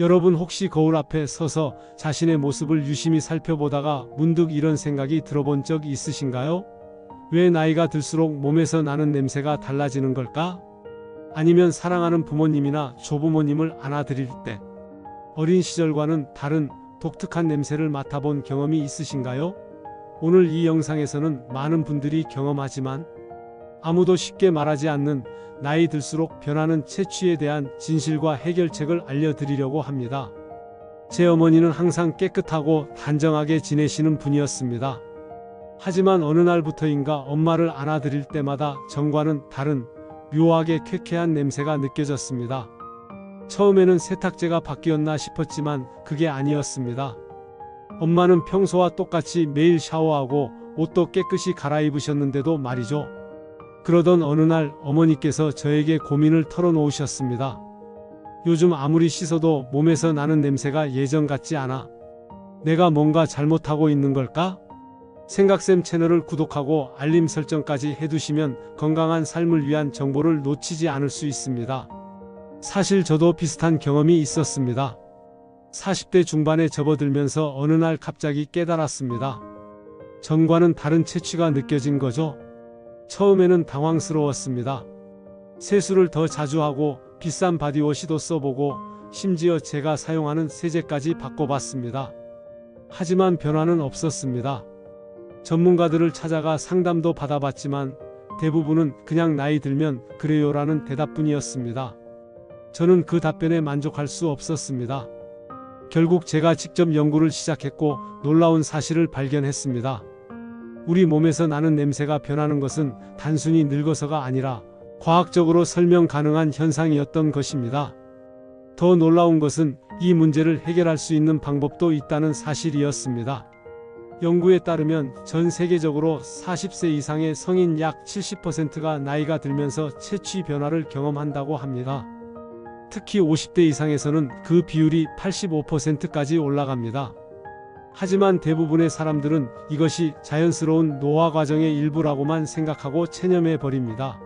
여러분 혹시 거울 앞에 서서 자신의 모습을 유심히 살펴보다가 문득 이런 생각이 들어본 적 있으신가요? 왜 나이가 들수록 몸에서 나는 냄새가 달라지는 걸까? 아니면 사랑하는 부모님이나 조부모님을 안아드릴 때 어린 시절과는 다른 독특한 냄새를 맡아본 경험이 있으신가요? 오늘 이 영상에서는 많은 분들이 경험하지만 아무도 쉽게 말하지 않는 나이 들수록 변하는 채취에 대한 진실과 해결책을 알려드리려고 합니다. 제 어머니는 항상 깨끗하고 단정하게 지내시는 분이었습니다. 하지만 어느 날부터인가 엄마를 안아드릴 때마다 전과는 다른 묘하게 쾌쾌한 냄새가 느껴졌습니다. 처음에는 세탁제가 바뀌었나 싶었지만 그게 아니었습니다. 엄마는 평소와 똑같이 매일 샤워하고 옷도 깨끗이 갈아입으셨는데도 말이죠. 그러던 어느 날 어머니께서 저에게 고민을 털어놓으셨습니다. 요즘 아무리 씻어도 몸에서 나는 냄새가 예전 같지 않아. 내가 뭔가 잘못하고 있는 걸까? 생각쌤 채널을 구독하고 알림 설정까지 해두시면 건강한 삶을 위한 정보를 놓치지 않을 수 있습니다. 사실 저도 비슷한 경험이 있었습니다. 40대 중반에 접어들면서 어느 날 갑자기 깨달았습니다. 전과는 다른 채취가 느껴진 거죠. 처음에는 당황스러웠습니다. 세수를 더 자주 하고 비싼 바디워시도 써보고 심지어 제가 사용하는 세제까지 바꿔봤습니다. 하지만 변화는 없었습니다. 전문가들을 찾아가 상담도 받아봤지만 대부분은 그냥 나이 들면 그래요라는 대답뿐이었습니다. 저는 그 답변에 만족할 수 없었습니다. 결국 제가 직접 연구를 시작했고 놀라운 사실을 발견했습니다. 우리 몸에서 나는 냄새가 변하는 것은 단순히 늙어서가 아니라 과학적으로 설명 가능한 현상이었던 것입니다. 더 놀라운 것은 이 문제를 해결할 수 있는 방법도 있다는 사실이었습니다. 연구에 따르면 전 세계적으로 40세 이상의 성인 약 70%가 나이가 들면서 채취 변화를 경험한다고 합니다. 특히 50대 이상에서는 그 비율이 85%까지 올라갑니다. 하지만 대부분의 사람들은 이것이 자연스러운 노화 과정의 일부라고만 생각하고 체념해 버립니다.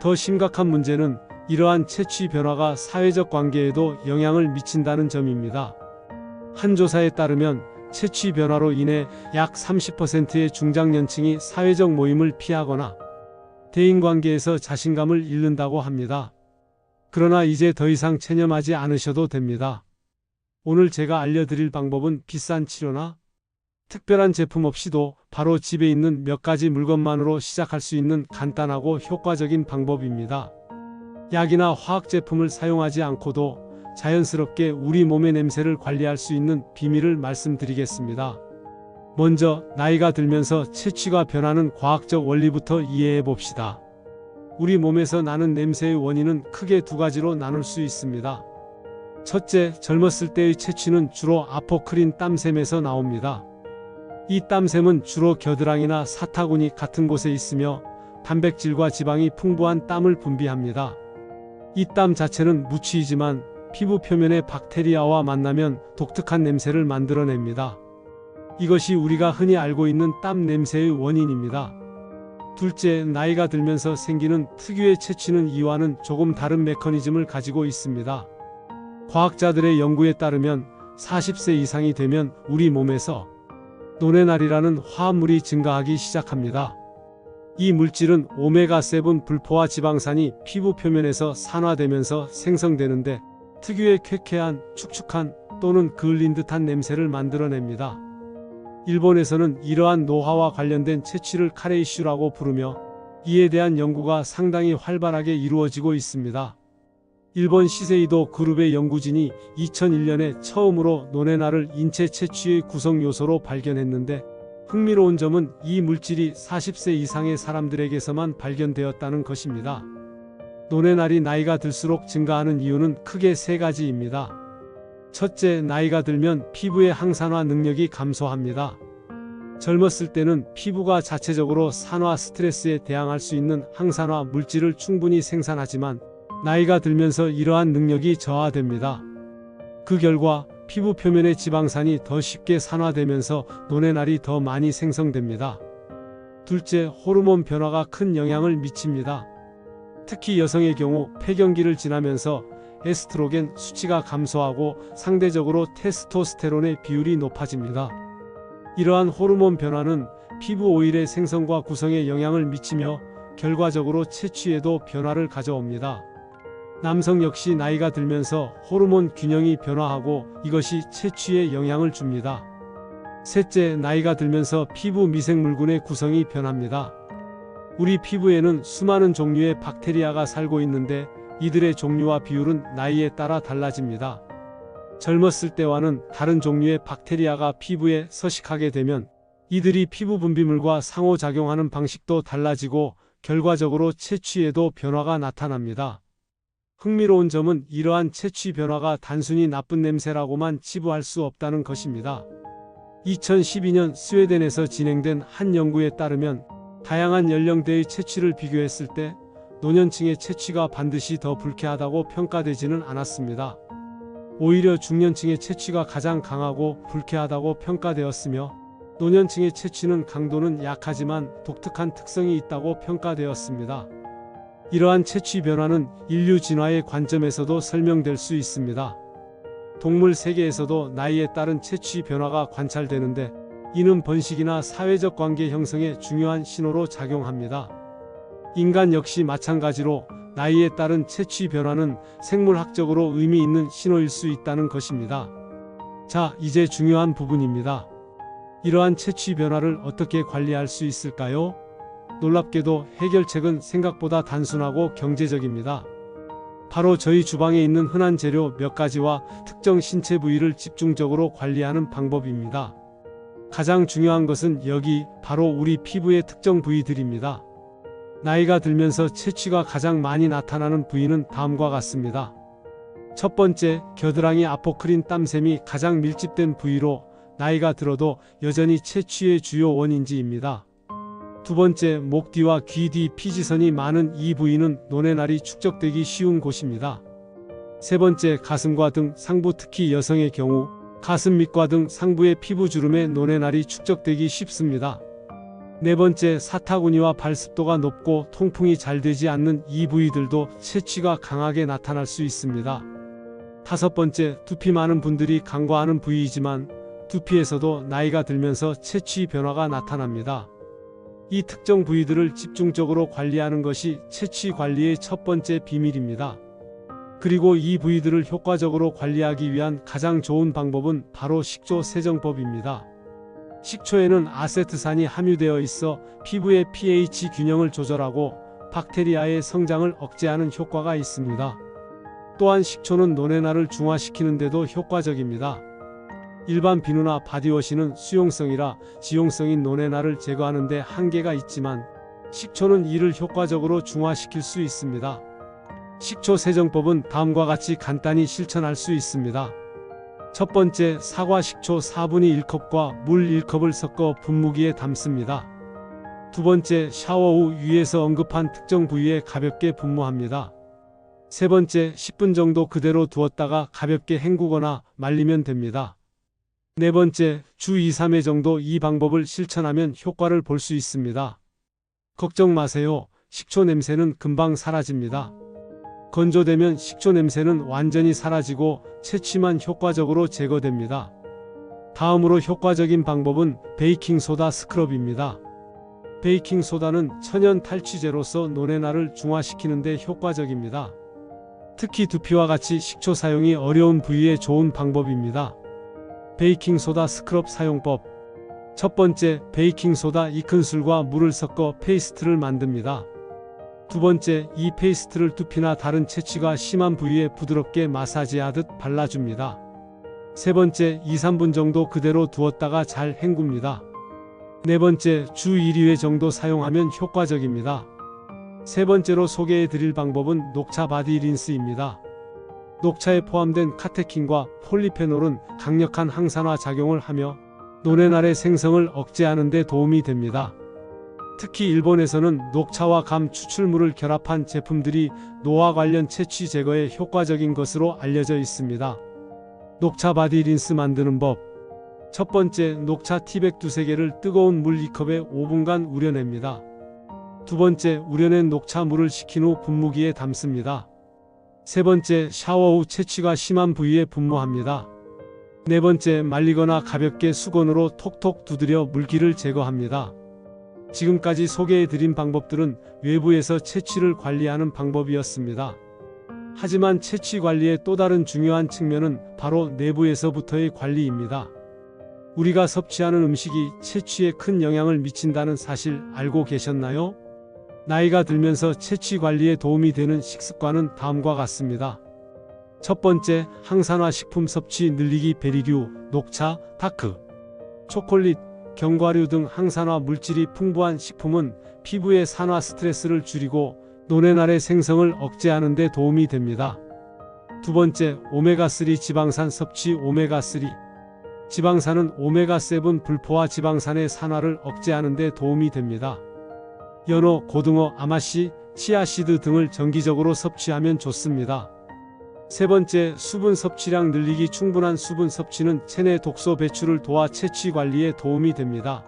더 심각한 문제는 이러한 채취 변화가 사회적 관계에도 영향을 미친다는 점입니다. 한 조사에 따르면 채취 변화로 인해 약 30%의 중장년층이 사회적 모임을 피하거나 대인 관계에서 자신감을 잃는다고 합니다. 그러나 이제 더 이상 체념하지 않으셔도 됩니다. 오늘 제가 알려드릴 방법은 비싼 치료나 특별한 제품 없이도 바로 집에 있는 몇 가지 물건만으로 시작할 수 있는 간단하고 효과적인 방법입니다. 약이나 화학 제품을 사용하지 않고도 자연스럽게 우리 몸의 냄새를 관리할 수 있는 비밀을 말씀드리겠습니다. 먼저 나이가 들면서 채취가 변하는 과학적 원리부터 이해해 봅시다. 우리 몸에서 나는 냄새의 원인은 크게 두 가지로 나눌 수 있습니다. 첫째, 젊었을 때의 채취는 주로 아포크린 땀샘에서 나옵니다. 이 땀샘은 주로 겨드랑이나 사타구니 같은 곳에 있으며 단백질과 지방이 풍부한 땀을 분비합니다. 이 땀 자체는 무취이지만 피부 표면의 박테리아와 만나면 독특한 냄새를 만들어냅니다. 이것이 우리가 흔히 알고 있는 땀 냄새의 원인입니다. 둘째, 나이가 들면서 생기는 특유의 채취는 이와는 조금 다른 메커니즘을 가지고 있습니다. 과학자들의 연구에 따르면 40세 이상이 되면 우리 몸에서 노네날이라는 화합물이 증가하기 시작합니다. 이 물질은 오메가7 불포화 지방산이 피부 표면에서 산화되면서 생성되는데 특유의 쾌쾌한, 축축한 또는 그을린 듯한 냄새를 만들어냅니다. 일본에서는 이러한 노화와 관련된 채취를 카레이슈라고 부르며 이에 대한 연구가 상당히 활발하게 이루어지고 있습니다. 일본 시세이도 그룹의 연구진이 2001년에 처음으로 노네나를 인체 채취의 구성 요소로 발견했는데 흥미로운 점은 이 물질이 40세 이상의 사람들에게서만 발견되었다는 것입니다. 노네날이 나이가 들수록 증가하는 이유는 크게 세 가지입니다. 첫째, 나이가 들면 피부의 항산화 능력이 감소합니다. 젊었을 때는 피부가 자체적으로 산화 스트레스에 대항할 수 있는 항산화 물질을 충분히 생산하지만 나이가 들면서 이러한 능력이 저하됩니다. 그 결과 피부 표면의 지방산이 더 쉽게 산화되면서 노네날이 더 많이 생성됩니다. 둘째, 호르몬 변화가 큰 영향을 미칩니다. 특히 여성의 경우 폐경기를 지나면서 에스트로겐 수치가 감소하고 상대적으로 테스토스테론의 비율이 높아집니다. 이러한 호르몬 변화는 피부 오일의 생성과 구성에 영향을 미치며 결과적으로 채취에도 변화를 가져옵니다. 남성 역시 나이가 들면서 호르몬 균형이 변화하고 이것이 채취에 영향을 줍니다. 셋째, 나이가 들면서 피부 미생물군의 구성이 변합니다. 우리 피부에는 수많은 종류의 박테리아가 살고 있는데 이들의 종류와 비율은 나이에 따라 달라집니다. 젊었을 때와는 다른 종류의 박테리아가 피부에 서식하게 되면 이들이 피부 분비물과 상호작용하는 방식도 달라지고 결과적으로 채취에도 변화가 나타납니다. 흥미로운 점은 이러한 채취 변화가 단순히 나쁜 냄새라고만 치부할 수 없다는 것입니다. 2012년 스웨덴에서 진행된 한 연구에 따르면 다양한 연령대의 채취를 비교했을 때 노년층의 채취가 반드시 더 불쾌하다고 평가되지는 않았습니다. 오히려 중년층의 채취가 가장 강하고 불쾌하다고 평가되었으며 노년층의 채취는 강도는 약하지만 독특한 특성이 있다고 평가되었습니다. 이러한 채취 변화는 인류 진화의 관점에서도 설명될 수 있습니다. 동물 세계에서도 나이에 따른 채취 변화가 관찰되는데 이는 번식이나 사회적 관계 형성에 중요한 신호로 작용합니다. 인간 역시 마찬가지로 나이에 따른 채취 변화는 생물학적으로 의미 있는 신호일 수 있다는 것입니다. 자, 이제 중요한 부분입니다. 이러한 채취 변화를 어떻게 관리할 수 있을까요? 놀랍게도 해결책은 생각보다 단순하고 경제적입니다. 바로 저희 주방에 있는 흔한 재료 몇 가지와 특정 신체 부위를 집중적으로 관리하는 방법입니다. 가장 중요한 것은 여기 바로 우리 피부의 특정 부위들입니다. 나이가 들면서 채취가 가장 많이 나타나는 부위는 다음과 같습니다. 첫 번째, 겨드랑이 아포크린 땀샘이 가장 밀집된 부위로 나이가 들어도 여전히 채취의 주요 원인지입니다. 두 번째, 목 뒤와 귀 뒤 피지선이 많은 이 부위는 노내날이 축적되기 쉬운 곳입니다. 세 번째, 가슴과 등 상부 특히 여성의 경우 가슴 밑과 등 상부의 피부 주름에 노내날이 축적되기 쉽습니다. 네 번째, 사타구니와 발습도가 높고 통풍이 잘 되지 않는 이 부위들도 채취가 강하게 나타날 수 있습니다. 다섯 번째, 두피 많은 분들이 간과하는 부위이지만 두피에서도 나이가 들면서 채취 변화가 나타납니다. 이 특정 부위들을 집중적으로 관리하는 것이 채취 관리의 첫 번째 비밀입니다. 그리고 이 부위들을 효과적으로 관리하기 위한 가장 좋은 방법은 바로 식조 세정법입니다. 식초에는 아세트산이 함유되어 있어 피부의 pH 균형을 조절하고 박테리아의 성장을 억제하는 효과가 있습니다. 또한 식초는 노네나를 중화시키는 데도 효과적입니다. 일반 비누나 바디워시는 수용성이라 지용성인 노네나를 제거하는 데 한계가 있지만 식초는 이를 효과적으로 중화시킬 수 있습니다. 식초 세정법은 다음과 같이 간단히 실천할 수 있습니다. 첫 번째, 사과 식초 4분의 1컵과 물 1컵을 섞어 분무기에 담습니다. 두 번째, 샤워 후 위에서 언급한 특정 부위에 가볍게 분무합니다. 세 번째, 10분 정도 그대로 두었다가 가볍게 헹구거나 말리면 됩니다. 네 번째, 주 2, 3회 정도 이 방법을 실천하면 효과를 볼 수 있습니다. 걱정 마세요. 식초 냄새는 금방 사라집니다. 건조되면 식초 냄새는 완전히 사라지고 채취만 효과적으로 제거됩니다. 다음으로 효과적인 방법은 베이킹소다 스크럽입니다. 베이킹소다는 천연 탈취제로서 노래나를 중화시키는 데 효과적입니다. 특히 두피와 같이 식초 사용이 어려운 부위에 좋은 방법입니다. 베이킹소다 스크럽 사용법 첫 번째, 베이킹소다 2큰술과 물을 섞어 페이스트를 만듭니다. 두 번째, 이 페이스트를 두피나 다른 채취가 심한 부위에 부드럽게 마사지하듯 발라줍니다. 세 번째, 2, 3분 정도 그대로 두었다가 잘 헹굽니다. 네 번째, 주 1, 2회 정도 사용하면 효과적입니다. 세 번째로 소개해 드릴 방법은 녹차 바디 린스입니다. 녹차에 포함된 카테킨과 폴리페놀은 강력한 항산화 작용을 하며 노래날의 생성을 억제하는 데 도움이 됩니다. 특히 일본에서는 녹차와 감 추출물을 결합한 제품들이 노화 관련 채취 제거에 효과적인 것으로 알려져 있습니다. 녹차 바디 린스 만드는 법. 첫 번째, 녹차 티백 두세 개를 뜨거운 물 2컵에 5분간 우려냅니다. 두 번째, 우려낸 녹차 물을 식힌 후 분무기에 담습니다. 세 번째, 샤워 후 채취가 심한 부위에 분무합니다. 네 번째, 말리거나 가볍게 수건으로 톡톡 두드려 물기를 제거합니다. 지금까지 소개해드린 방법들은 외부에서 채취를 관리하는 방법이었습니다. 하지만 채취 관리의 또 다른 중요한 측면은 바로 내부에서부터의 관리입니다. 우리가 섭취하는 음식이 채취에 큰 영향을 미친다는 사실 알고 계셨나요? 나이가 들면서 채취 관리에 도움이 되는 식습관은 다음과 같습니다. 첫 번째, 항산화 식품 섭취 늘리기 베리류, 녹차, 다크, 초콜릿, 견과류 등 항산화 물질이 풍부한 식품은 피부의 산화 스트레스를 줄이고 노렌알의 생성을 억제하는 데 도움이 됩니다. 두 번째, 오메가3 지방산 섭취 오메가3 지방산은 오메가7 불포화 지방산의 산화를 억제하는 데 도움이 됩니다. 연어, 고등어, 아마씨, 치아씨드 등을 정기적으로 섭취하면 좋습니다. 세 번째, 수분 섭취량 늘리기 충분한 수분 섭취는 체내 독소 배출을 도와 채취 관리에 도움이 됩니다.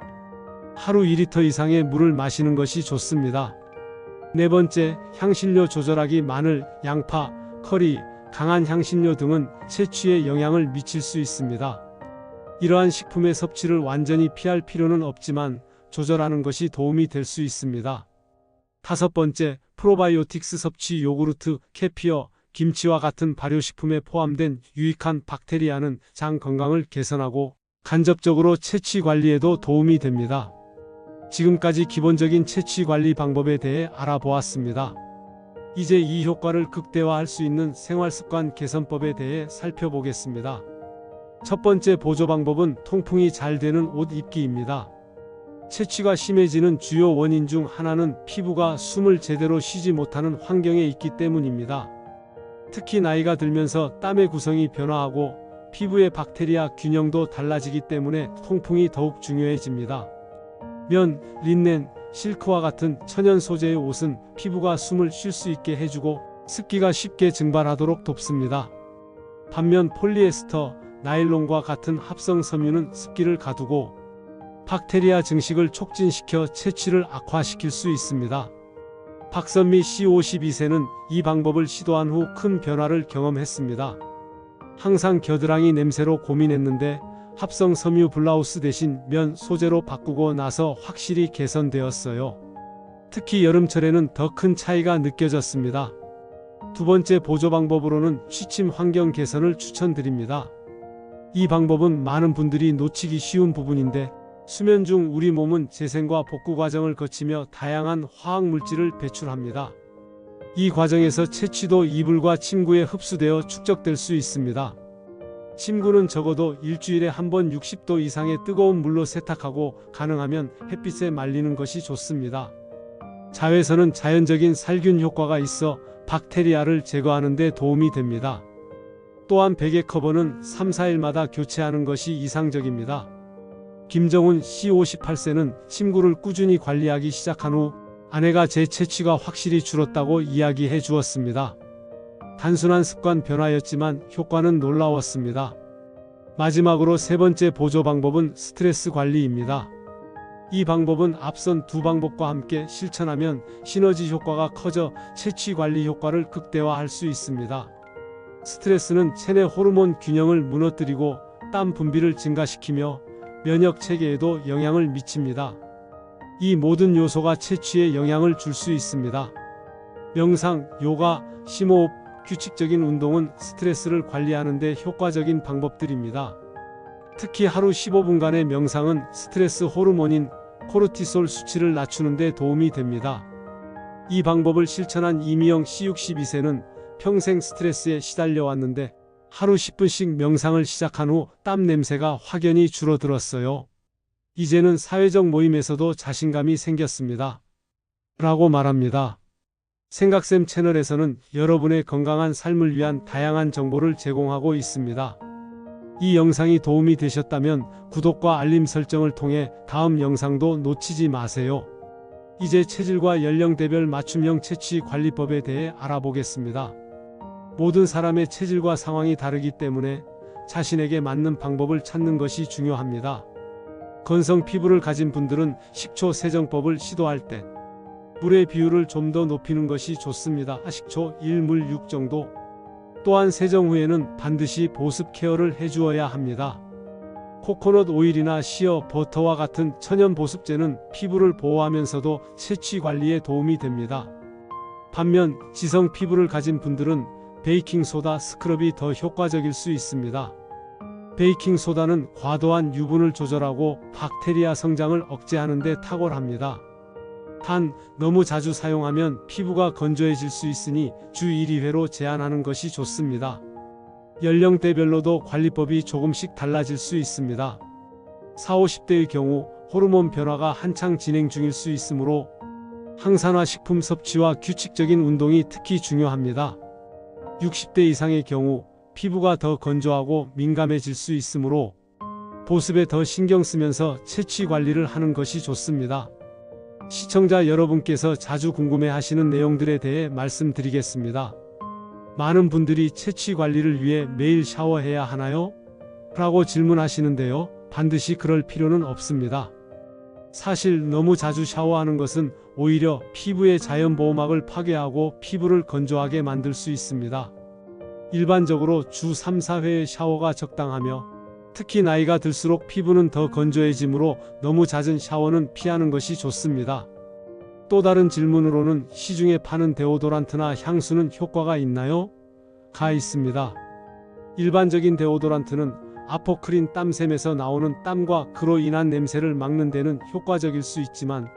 하루 2리터 이상의 물을 마시는 것이 좋습니다. 네 번째, 향신료 조절하기 마늘, 양파, 커리, 강한 향신료 등은 채취에 영향을 미칠 수 있습니다. 이러한 식품의 섭취를 완전히 피할 필요는 없지만 조절하는 것이 도움이 될 수 있습니다. 다섯 번째, 프로바이오틱스 섭취 요구르트, 캐피어, 김치와 같은 발효식품에 포함된 유익한 박테리아는 장 건강을 개선하고 간접적으로 채취 관리에도 도움이 됩니다. 지금까지 기본적인 채취 관리 방법에 대해 알아보았습니다. 이제 이 효과를 극대화할 수 있는 생활습관 개선법에 대해 살펴보겠습니다. 첫 번째 보조 방법은 통풍이 잘 되는 옷 입기입니다. 채취가 심해지는 주요 원인 중 하나는 피부가 숨을 제대로 쉬지 못하는 환경에 있기 때문입니다. 특히 나이가 들면서 땀의 구성이 변화하고 피부의 박테리아 균형도 달라지기 때문에 통풍이 더욱 중요해집니다. 면, 린넨, 실크와 같은 천연 소재의 옷은 피부가 숨을 쉴 수 있게 해주고 습기가 쉽게 증발하도록 돕습니다. 반면 폴리에스터, 나일론과 같은 합성 섬유는 습기를 가두고 박테리아 증식을 촉진시켜 채취를 악화시킬 수 있습니다. 박선미 C52세는 이 방법을 시도한 후 큰 변화를 경험했습니다. 항상 겨드랑이 냄새로 고민했는데 합성 섬유 블라우스 대신 면 소재로 바꾸고 나서 확실히 개선되었어요. 특히 여름철에는 더 큰 차이가 느껴졌습니다. 두 번째 보조 방법으로는 취침 환경 개선을 추천드립니다. 이 방법은 많은 분들이 놓치기 쉬운 부분인데 수면 중 우리 몸은 재생과 복구 과정을 거치며 다양한 화학 물질을 배출합니다. 이 과정에서 채취도 이불과 침구에 흡수되어 축적될 수 있습니다. 침구는 적어도 일주일에 한 번 60도 이상의 뜨거운 물로 세탁하고 가능하면 햇빛에 말리는 것이 좋습니다. 자외선은 자연적인 살균 효과가 있어 박테리아를 제거하는 데 도움이 됩니다. 또한 베개 커버는 3, 4일마다 교체하는 것이 이상적입니다. 김정훈 C58세는 침구를 꾸준히 관리하기 시작한 후 아내가 제 채취가 확실히 줄었다고 이야기해 주었습니다. 단순한 습관 변화였지만 효과는 놀라웠습니다. 마지막으로 세 번째 보조 방법은 스트레스 관리입니다. 이 방법은 앞선 두 방법과 함께 실천하면 시너지 효과가 커져 채취 관리 효과를 극대화할 수 있습니다. 스트레스는 체내 호르몬 균형을 무너뜨리고 땀 분비를 증가시키며 면역 체계에도 영향을 미칩니다. 이 모든 요소가 채취에 영향을 줄 수 있습니다. 명상, 요가, 심호흡, 규칙적인 운동은 스트레스를 관리하는 데 효과적인 방법들입니다. 특히 하루 15분간의 명상은 스트레스 호르몬인 코르티솔 수치를 낮추는 데 도움이 됩니다. 이 방법을 실천한 이미영 C62세는 평생 스트레스에 시달려 왔는데 하루 10분씩 명상을 시작한 후 땀 냄새가 확연히 줄어들었어요. 이제는 사회적 모임에서도 자신감이 생겼습니다. 라고 말합니다. 생각쌤 채널에서는 여러분의 건강한 삶을 위한 다양한 정보를 제공하고 있습니다. 이 영상이 도움이 되셨다면 구독과 알림 설정을 통해 다음 영상도 놓치지 마세요. 이제 체질과 연령대별 맞춤형 채취 관리법에 대해 알아보겠습니다. 모든 사람의 체질과 상황이 다르기 때문에 자신에게 맞는 방법을 찾는 것이 중요합니다. 건성 피부를 가진 분들은 식초 세정법을 시도할 때 물의 비율을 좀 더 높이는 것이 좋습니다. 식초 1물 6 정도. 또한 세정 후에는 반드시 보습 케어를 해주어야 합니다. 코코넛 오일이나 시어, 버터와 같은 천연 보습제는 피부를 보호하면서도 채취 관리에 도움이 됩니다. 반면 지성 피부를 가진 분들은 베이킹 소다 스크럽이 더 효과적일 수 있습니다. 베이킹 소다는 과도한 유분을 조절하고 박테리아 성장을 억제하는 데 탁월합니다. 단 너무 자주 사용하면 피부가 건조해질 수 있으니 주 1, 2회로 제한하는 것이 좋습니다. 연령대별로도 관리법이 조금씩 달라질 수 있습니다. 4, 50대의 경우 호르몬 변화가 한창 진행 중일 수 있으므로 항산화 식품 섭취와 규칙적인 운동이 특히 중요합니다. 60대 이상의 경우 피부가 더 건조하고 민감해질 수 있으므로 보습에 더 신경 쓰면서 채취 관리를 하는 것이 좋습니다. 시청자 여러분께서 자주 궁금해 하시는 내용들에 대해 말씀드리겠습니다. 많은 분들이 채취 관리를 위해 매일 샤워해야 하나요? 라고 질문하시는데요. 반드시 그럴 필요는 없습니다. 사실 너무 자주 샤워하는 것은 오히려 피부의 자연 보호막을 파괴하고 피부를 건조하게 만들 수 있습니다. 일반적으로 주 3, 4회의 샤워가 적당하며 특히 나이가 들수록 피부는 더 건조해지므로 너무 잦은 샤워는 피하는 것이 좋습니다. 또 다른 질문으로는 시중에 파는 데오도란트나 향수는 효과가 있나요? 가 있습니다. 일반적인 데오도란트는 아포크린 땀샘에서 나오는 땀과 그로 인한 냄새를 막는 데는 효과적일 수 있지만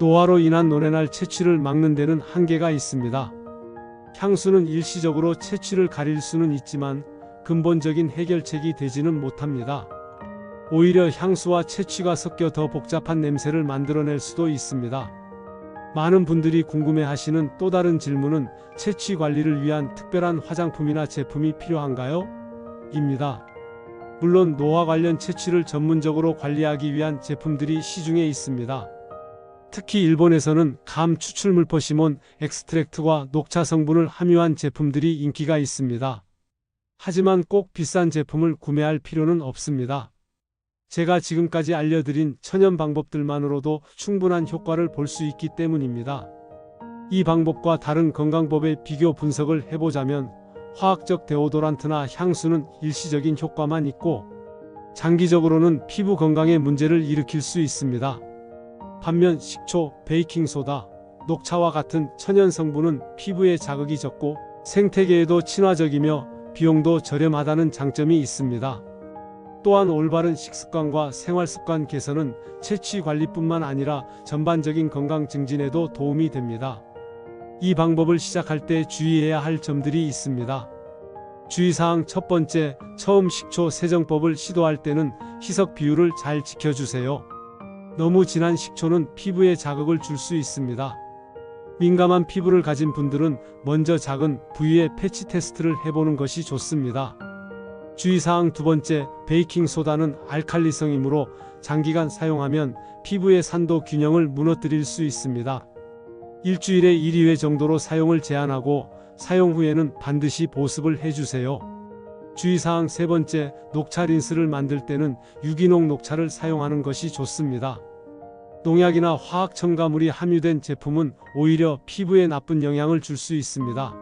노화로 인한 노래날 채취를 막는 데는 한계가 있습니다. 향수는 일시적으로 채취를 가릴 수는 있지만 근본적인 해결책이 되지는 못합니다. 오히려 향수와 채취가 섞여 더 복잡한 냄새를 만들어낼 수도 있습니다. 많은 분들이 궁금해 하시는 또 다른 질문은 채취 관리를 위한 특별한 화장품이나 제품이 필요한가요? 입니다. 물론 노화 관련 채취를 전문적으로 관리하기 위한 제품들이 시중에 있습니다. 특히 일본에서는 감 추출물 퍼시몬 엑스트랙트와 녹차 성분을 함유한 제품들이 인기가 있습니다. 하지만 꼭 비싼 제품을 구매할 필요는 없습니다. 제가 지금까지 알려드린 천연 방법들만으로도 충분한 효과를 볼 수 있기 때문입니다. 이 방법과 다른 건강법의 비교 분석을 해보자면 화학적 데오도란트나 향수는 일시적인 효과만 있고 장기적으로는 피부 건강에 문제를 일으킬 수 있습니다. 반면 식초, 베이킹소다, 녹차와 같은 천연 성분은 피부에 자극이 적고 생태계에도 친화적이며 비용도 저렴하다는 장점이 있습니다. 또한 올바른 식습관과 생활습관 개선은 채취 관리뿐만 아니라 전반적인 건강 증진에도 도움이 됩니다. 이 방법을 시작할 때 주의해야 할 점들이 있습니다. 주의사항 첫 번째, 처음 식초 세정법을 시도할 때는 희석 비율을 잘 지켜주세요. 너무 진한 식초는 피부에 자극을 줄 수 있습니다. 민감한 피부를 가진 분들은 먼저 작은 부위의 패치 테스트를 해보는 것이 좋습니다. 주의사항 두 번째, 베이킹 소다는 알칼리성이므로 장기간 사용하면 피부의 산도 균형을 무너뜨릴 수 있습니다. 일주일에 1, 2회 정도로 사용을 제한하고 사용 후에는 반드시 보습을 해주세요. 주의사항 세 번째, 녹차 린스를 만들 때는 유기농 녹차를 사용하는 것이 좋습니다. 농약이나 화학 첨가물이 함유된 제품은 오히려 피부에 나쁜 영향을 줄 수 있습니다.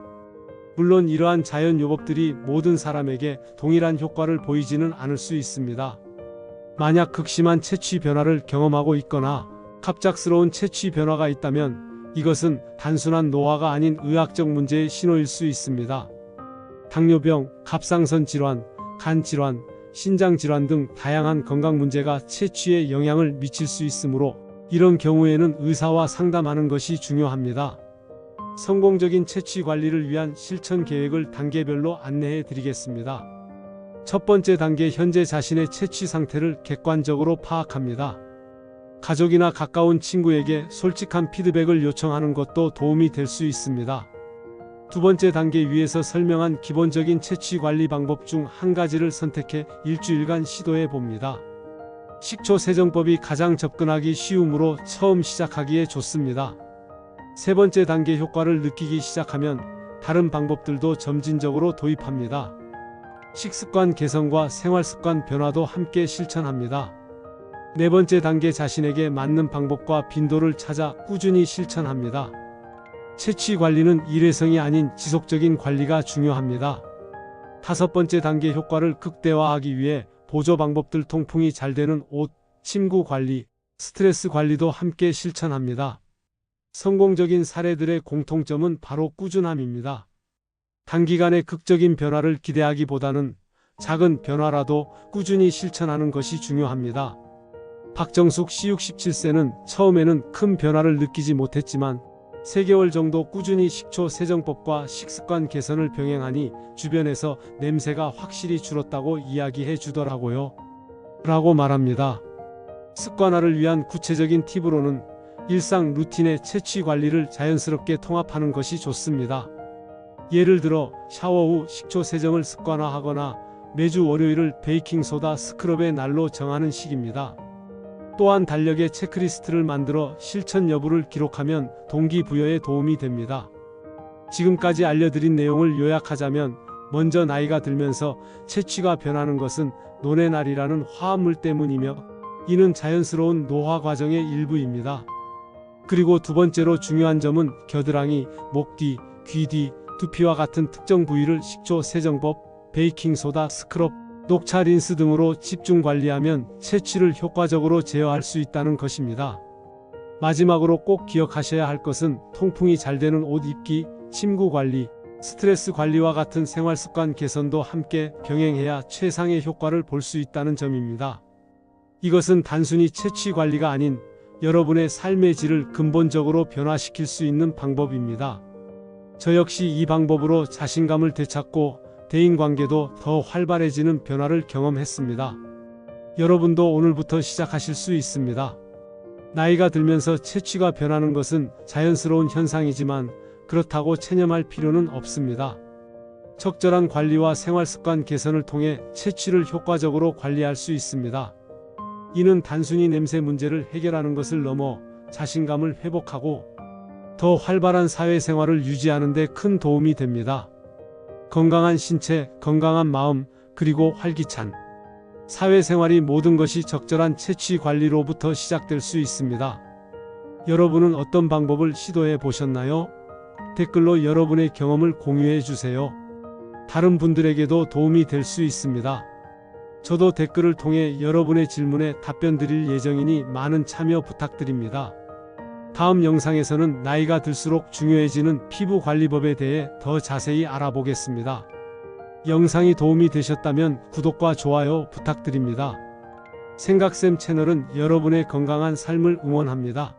물론 이러한 자연 요법들이 모든 사람에게 동일한 효과를 보이지는 않을 수 있습니다. 만약 극심한 채취 변화를 경험하고 있거나 갑작스러운 채취 변화가 있다면 이것은 단순한 노화가 아닌 의학적 문제의 신호일 수 있습니다. 당뇨병, 갑상선 질환, 간 질환, 신장 질환 등 다양한 건강 문제가 채취에 영향을 미칠 수 있으므로 이런 경우에는 의사와 상담하는 것이 중요합니다. 성공적인 채취 관리를 위한 실천 계획을 단계별로 안내해 드리겠습니다. 첫 번째 단계 현재 자신의 채취 상태를 객관적으로 파악합니다. 가족이나 가까운 친구에게 솔직한 피드백을 요청하는 것도 도움이 될 수 있습니다. 두 번째 단계 위에서 설명한 기본적인 채취 관리 방법 중 한 가지를 선택해 일주일간 시도해 봅니다. 식초 세정법이 가장 접근하기 쉬우므로 처음 시작하기에 좋습니다. 세 번째 단계 효과를 느끼기 시작하면 다른 방법들도 점진적으로 도입합니다. 식습관 개선과 생활습관 변화도 함께 실천합니다. 네 번째 단계 자신에게 맞는 방법과 빈도를 찾아 꾸준히 실천합니다. 채취 관리는 일회성이 아닌 지속적인 관리가 중요합니다. 다섯 번째 단계 효과를 극대화하기 위해 보조 방법들 통풍이 잘 되는 옷, 침구 관리, 스트레스 관리도 함께 실천합니다. 성공적인 사례들의 공통점은 바로 꾸준함입니다. 단기간에 극적인 변화를 기대하기보다는 작은 변화라도 꾸준히 실천하는 것이 중요합니다. 박정숙 씨 67세는 처음에는 큰 변화를 느끼지 못했지만 3개월 정도 꾸준히 식초 세정법과 식습관 개선을 병행하니 주변에서 냄새가 확실히 줄었다고 이야기해 주더라고요. 라고 말합니다. 습관화를 위한 구체적인 팁으로는 일상 루틴의 채취 관리를 자연스럽게 통합하는 것이 좋습니다. 예를 들어 샤워 후 식초 세정을 습관화하거나 매주 월요일을 베이킹소다 스크럽의 날로 정하는 식입니다. 또한 달력에 체크리스트를 만들어 실천 여부를 기록하면 동기부여에 도움이 됩니다. 지금까지 알려드린 내용을 요약하자면 먼저 나이가 들면서 체취가 변하는 것은 노네날이라는 화합물 때문이며 이는 자연스러운 노화 과정의 일부입니다. 그리고 두 번째로 중요한 점은 겨드랑이, 목 뒤, 귀 뒤, 두피와 같은 특정 부위를 식초 세정법, 베이킹소다 스크럽, 녹차 린스 등으로 집중 관리하면 채취를 효과적으로 제어할 수 있다는 것입니다. 마지막으로 꼭 기억하셔야 할 것은 통풍이 잘 되는 옷 입기, 침구 관리, 스트레스 관리와 같은 생활 습관 개선도 함께 병행해야 최상의 효과를 볼 수 있다는 점입니다. 이것은 단순히 채취 관리가 아닌 여러분의 삶의 질을 근본적으로 변화시킬 수 있는 방법입니다. 저 역시 이 방법으로 자신감을 되찾고 대인관계도 더 활발해지는 변화를 경험했습니다. 여러분도 오늘부터 시작하실 수 있습니다. 나이가 들면서 체취가 변하는 것은 자연스러운 현상이지만 그렇다고 체념할 필요는 없습니다. 적절한 관리와 생활 습관 개선을 통해 체취를 효과적으로 관리할 수 있습니다. 이는 단순히 냄새 문제를 해결하는 것을 넘어 자신감을 회복하고 더 활발한 사회생활을 유지하는 데 큰 도움이 됩니다. 건강한 신체, 건강한 마음, 그리고 활기찬 사회생활이 모든 것이 적절한 채취 관리로부터 시작될 수 있습니다. 여러분은 어떤 방법을 시도해 보셨나요? 댓글로 여러분의 경험을 공유해 주세요. 다른 분들에게도 도움이 될 수 있습니다. 저도 댓글을 통해 여러분의 질문에 답변 드릴 예정이니 많은 참여 부탁드립니다. 다음 영상에서는 나이가 들수록 중요해지는 피부 관리법에 대해 더 자세히 알아보겠습니다. 영상이 도움이 되셨다면 구독과 좋아요 부탁드립니다. 생각쌤 채널은 여러분의 건강한 삶을 응원합니다.